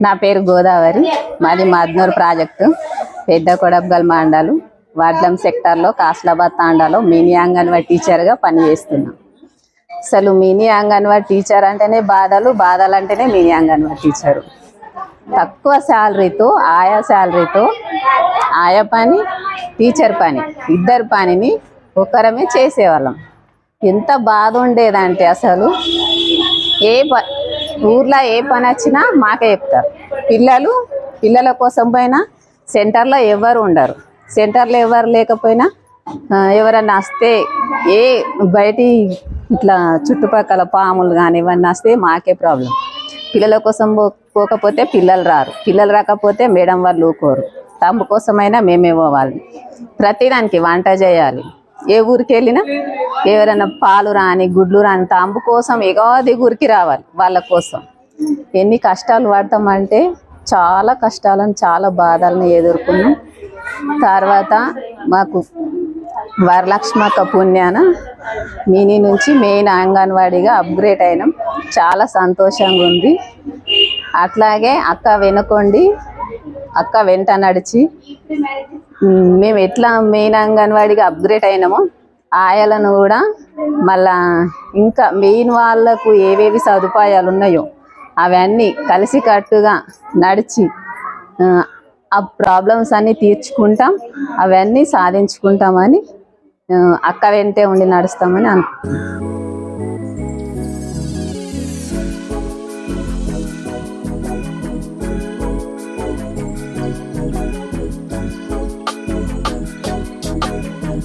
నా పేరు గోదావరి. మాది మద్నూర్ ప్రాజెక్టు. పెద్ద కొడబ్గల్ మాండాలు. వాడ్లం సెక్టార్లో కాస్లాబాద్ తాండాలో మినీ అంగన్వాడీ టీచర్గా పనిచేస్తున్నాం అసలు మినీ అంగన్వాడీ టీచర్ అంటేనే బాధలు బాధలు అంటేనే మినీ అంగన్వాడీ టీచరు. తక్కువ శాలరీతో ఆయా శాలరీతో ఆయా పని టీచర్ పని ఇద్దరు పనిని ఒకరమే చేసేవాళ్ళం. ఎంత బాధ ఉండేదంటే అసలు ఏ ఊర్లో ఏ పని వచ్చినా మాకే చెప్తారు. పిల్లలు పిల్లల కోసం పోయినా సెంటర్లో ఎవరు ఉండరు. సెంటర్లో ఎవరు లేకపోయినా ఎవరన్నా వస్తే ఏ బయటి ఇట్లా చుట్టుపక్కల పాములు కానీ ఇవన్నీ వస్తే మాకే ప్రాబ్లం. పిల్లల కోసం పోకపోతే పిల్లలు రారు. పిల్లలు రాకపోతే మేడం వాళ్ళు ఊకోరు. తమ్ము కోసమైనా మేమే పోవాలి. ప్రతిదానికి వంట చేయాలి. ఏ ఊరికి వెళ్ళినా ఎవరైనా పాలు రాని గుడ్లు రాని తాంబు కోసం ఎగాది ఊరికి రావాలి వాళ్ళ కోసం. ఎన్ని కష్టాలు పడతామంటే చాలా కష్టాలను చాలా బాధలను ఎదుర్కొన్నాం. తర్వాత మాకు వరలక్ష్మక్క పుణ్యాన మినీ నుంచి మెయిన్ అంగన్వాడీగా అప్గ్రేడ్ అయినాం. చాలా సంతోషంగా ఉంది. అట్లాగే అక్క వెనుకొండి అక్క వెంట నడిచి మేము. ఎట్లా మెయిన్ అంగన్వాడీగా అప్గ్రేడ్ అయినామో ఆయలను కూడా మళ్ళా ఇంకా మెయిన్ వాళ్ళకు ఏవేవి సదుపాయాలు ఉన్నాయో అవన్నీ కలిసికట్టుగా నడిచి ఆ, ప్రాబ్లమ్స్ అన్నీ తీర్చుకుంటాం అవన్నీ సాధించుకుంటామని అక్క వెంటే ఉండి నడుస్తామని అను